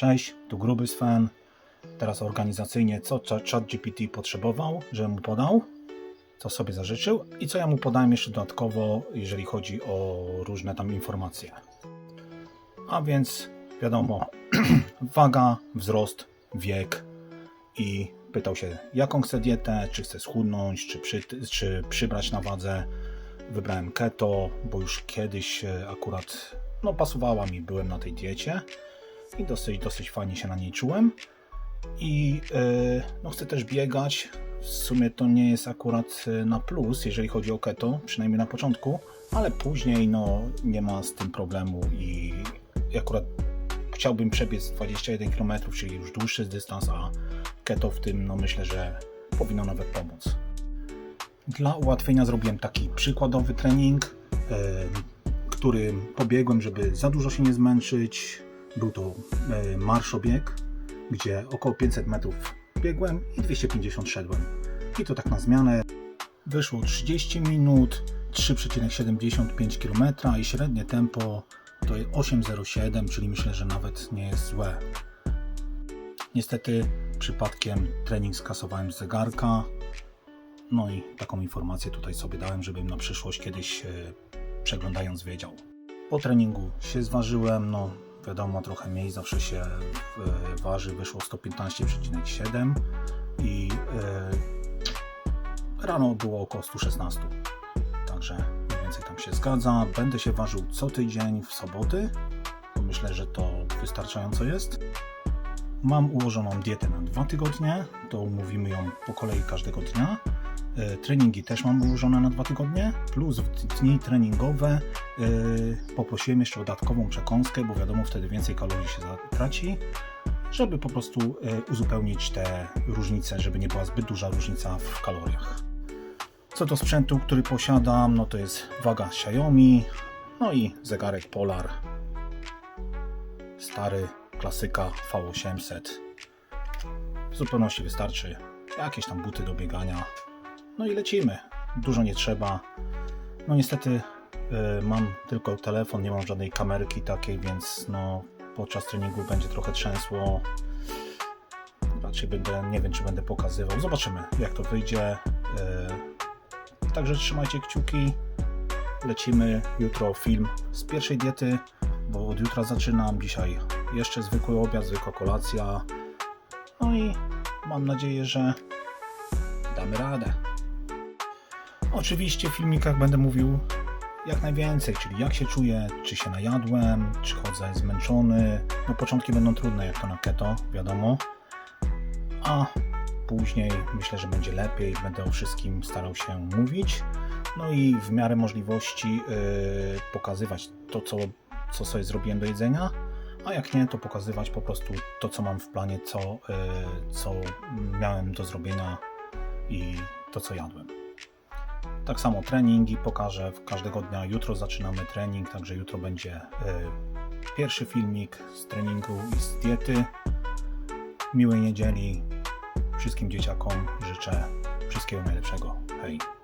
Cześć, tu gruby Sven. Teraz organizacyjnie, co ChatGPT potrzebował, żebym mu podał, co sobie zażyczył i co ja mu podałem jeszcze dodatkowo, jeżeli chodzi o różne tam informacje. A więc wiadomo, waga, wzrost, wiek i pytał się, jaką chce dietę, czy chce schudnąć, czy, przy, czy przybrać na wadze. Wybrałem keto, bo już kiedyś e, akurat no, pasowała mi, byłem na tej diecie i dosyć, dosyć fajnie się na niej czułem. I e, no, chcę też biegać. W sumie to nie jest akurat e, na plus, jeżeli chodzi o keto, przynajmniej na początku, ale później no, nie ma z tym problemu i akurat chciałbym przebiec 21 km, czyli już dłuższy dystans, a keto w tym no, myślę, że powinno nawet pomóc. Dla ułatwienia zrobiłem taki przykładowy trening, e, którym pobiegłem, żeby za dużo się nie zmęczyć. Był to e, marszobieg, gdzie około 500 metrów biegłem i 250 szedłem. I to tak na zmianę. Wyszło 30 minut, 3,75 km i średnie tempo to 8,07, czyli myślę, że nawet nie jest złe. Niestety przypadkiem trening skasowałem z zegarka. No i taką informację tutaj sobie dałem, żebym na przyszłość kiedyś e, przeglądając wiedział. Po treningu się zważyłem, no wiadomo trochę mniej zawsze się e, waży, wyszło 115,7 i e, rano było około 116. Także mniej więcej tam się zgadza. Będę się ważył co tydzień w soboty. bo Myślę, że to wystarczająco jest. Mam ułożoną dietę na dwa tygodnie, to umówimy ją po kolei każdego dnia. E, Treningi też mam ułożone na dwa tygodnie, plus w dni treningowe e, poprosiłem jeszcze o dodatkową przekąskę, bo wiadomo, wtedy więcej kalorii się traci, żeby po prostu e, uzupełnić te różnice, żeby nie była zbyt duża różnica w kaloriach. Co do sprzętu, który posiadam, no to jest waga Xiaomi, no i zegarek Polar. Stary, klasyka V800. W zupełności wystarczy. Jakieś tam buty do biegania. No i lecimy. Dużo nie trzeba. No niestety y, mam tylko telefon, nie mam żadnej kamerki takiej, więc no podczas treningu będzie trochę trzęsło. Raczej będę, nie wiem czy będę pokazywał. Zobaczymy jak to wyjdzie. Y, Także trzymajcie kciuki. Lecimy jutro film z pierwszej diety, bo od jutra zaczynam. Dzisiaj jeszcze zwykły obiad, zwykła kolacja. No i mam nadzieję, że damy radę. Oczywiście w filmikach będę mówił jak najwięcej, czyli jak się czuję, czy się najadłem, czy chodzę zmęczony. No początki będą trudne jak to na keto, wiadomo. A później myślę, że będzie lepiej, będę o wszystkim starał się mówić. No i w miarę możliwości yy, pokazywać to, co, co sobie zrobiłem do jedzenia, a jak nie, to pokazywać po prostu to, co mam w planie, co, yy, co miałem do zrobienia i to, co jadłem. Tak samo treningi pokażę każdego dnia. Jutro zaczynamy trening, także jutro będzie y, pierwszy filmik z treningu i z diety. Miłej niedzieli. Wszystkim dzieciakom życzę wszystkiego najlepszego. Hej.